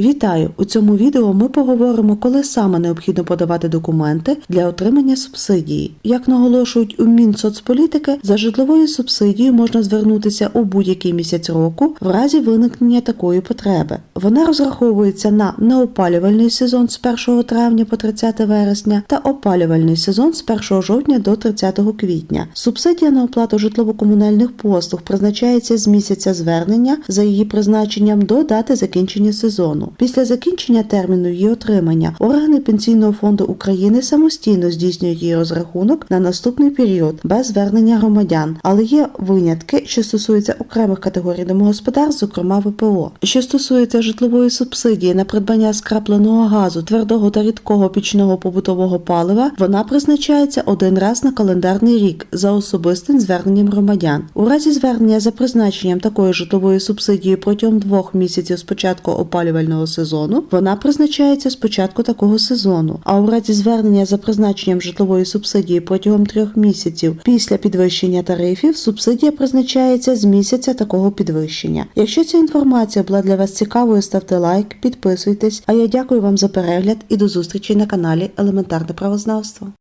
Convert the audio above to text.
Вітаю! У цьому відео ми поговоримо, коли саме необхідно подавати документи для отримання субсидії. Як наголошують у Мінсоцполітики, за житловою субсидією можна звернутися у будь-який місяць року в разі виникнення такої потреби. Вона розраховується на неопалювальний сезон з 1 травня по 30 вересня та опалювальний сезон з 1 жовтня до 30 квітня. Субсидія на оплату житлово-комунальних послуг призначається з місяця звернення за її призначенням до дати закінчення сезону. Після закінчення терміну її отримання органи Пенсійного фонду України самостійно здійснюють її розрахунок на наступний період без звернення громадян, але є винятки, що стосуються окремих категорій домогосподарств, зокрема ВПО. Що стосується житлової субсидії на придбання скрапленого газу, твердого та рідкого пічного побутового палива, вона призначається один раз на календарний рік за особистим зверненням громадян. У разі звернення за призначенням такої житлової субсидії протягом двох місяців з початку опалювального сезону, вона призначається з початку такого сезону. А у разі звернення за призначенням житлової субсидії протягом трьох місяців після підвищення тарифів, субсидія призначається з місяця такого підвищення. Якщо ця інформація була для вас цікавою, ставте лайк, підписуйтесь. А я дякую вам за перегляд і до зустрічі на каналі Елементарне правознавство.